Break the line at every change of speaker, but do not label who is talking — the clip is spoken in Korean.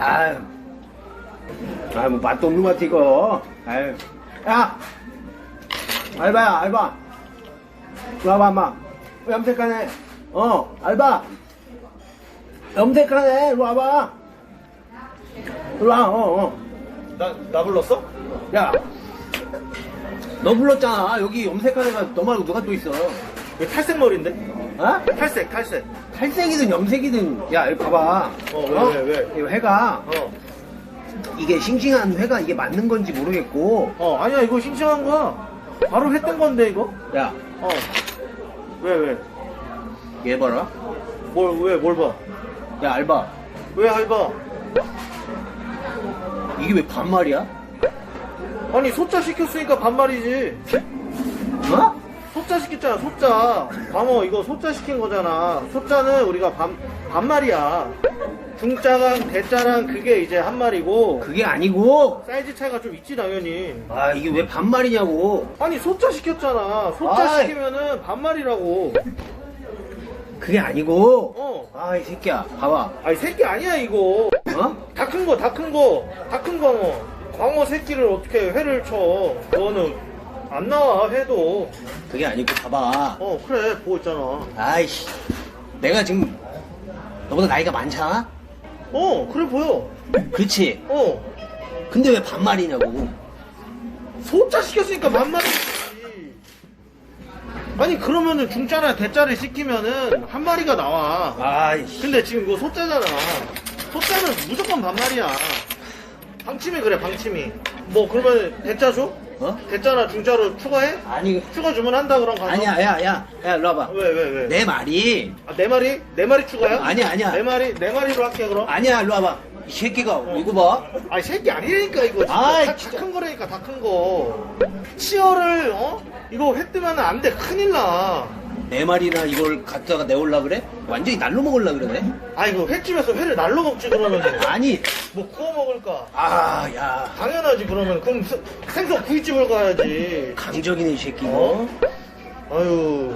아유. 아, 뭐 맛도 없는 것 같아, 이거. 아유. 야! 알바야, 알바. 와봐, 엄마. 염색하네. 어, 알바. 염색하네. 이리 와봐. 이리 와, 어, 어.
나, 나 불렀어?
야. 너 불렀잖아. 여기 염색하는 애가 너 말고 누가 또 있어.
이거 탈색 머리인데?
어?
탈색, 탈색.
탈색이든 염색이든, 야, 이거 봐봐.
어, 왜, 왜, 왜?
이거 해가,
어.
이게 싱싱한 회가 이게 맞는 건지 모르겠고,
어, 아니야, 이거 싱싱한 거야. 바로 했던 건데, 이거?
야,
어. 왜, 왜?
얘 봐라.
뭘, 왜, 뭘 봐?
야, 알바.
왜 할바?
이게 왜 반말이야?
아니, 소자 시켰으니까 반말이지.
어?
소자 시켰잖아, 소자. 광어, 이거 소자 시킨 거잖아. 소자는 우리가 반, 반말이야. 중자랑 대자랑 그게 이제 한 말이고,
그게 아니고,
사이즈 차이가 좀 있지, 당연히.
아, 이게 왜 반말이냐고.
아니, 소자 시켰잖아. 소자
아이.
시키면은 반말이라고.
그게 아니고,
어.
아, 이 새끼야. 봐봐.
아니, 새끼 아니야, 이거.
어?
다 큰 거, 다 큰 거. 다 큰 광어. 광어 새끼를 어떻게 회를 쳐. 그거는 안 나와, 회도.
그게 아니고, 봐봐.
어, 그래, 보고 있잖아.
아이씨. 내가 지금, 너보다 나이가 많잖아?
어, 그래 보여.
그렇지.
어.
근데 왜 반말이냐고.
소자 시켰으니까 반말이지. 아니, 그러면은 중자나 대자를 시키면은 한 마리가 나와.
아이씨.
근데 지금 이거 소자잖아. 소자는 무조건 반말이야. 방침이 그래, 방침이. 뭐, 그러면 대자 줘?
어?
대자나 중자로 추가해?
아니,
추가 주문한다, 그럼 가서.
아니야, 야, 야, 야, 일로 와봐.
왜, 왜, 왜?
내 말이,
아, 네 마리? 네 마리 추가야?
아니야, 아니야.
네 마리, 네 마리로 할게, 그럼.
아니야, 일로 와봐. 이 새끼가, 이거 봐.
아니, 새끼 아니라니까, 이거. 진짜.
아이,
다,
진짜.
큰 거라니까, 다 큰 거. 치어를, 어? 이거 회 뜨면 안 돼. 큰일 나.
네 마리나 이걸 갖다가 내올라 그래? 완전히 날로 먹을라 그러네?
아, 이거 횟집에서 회를 날로 먹지, 그러면.
아니,
뭐 구워 먹을까?
아, 야.
당연하지, 그러면. 그럼 스- 생선 구이집을 가야지.
강적이네, 이 새끼.
어? 아유.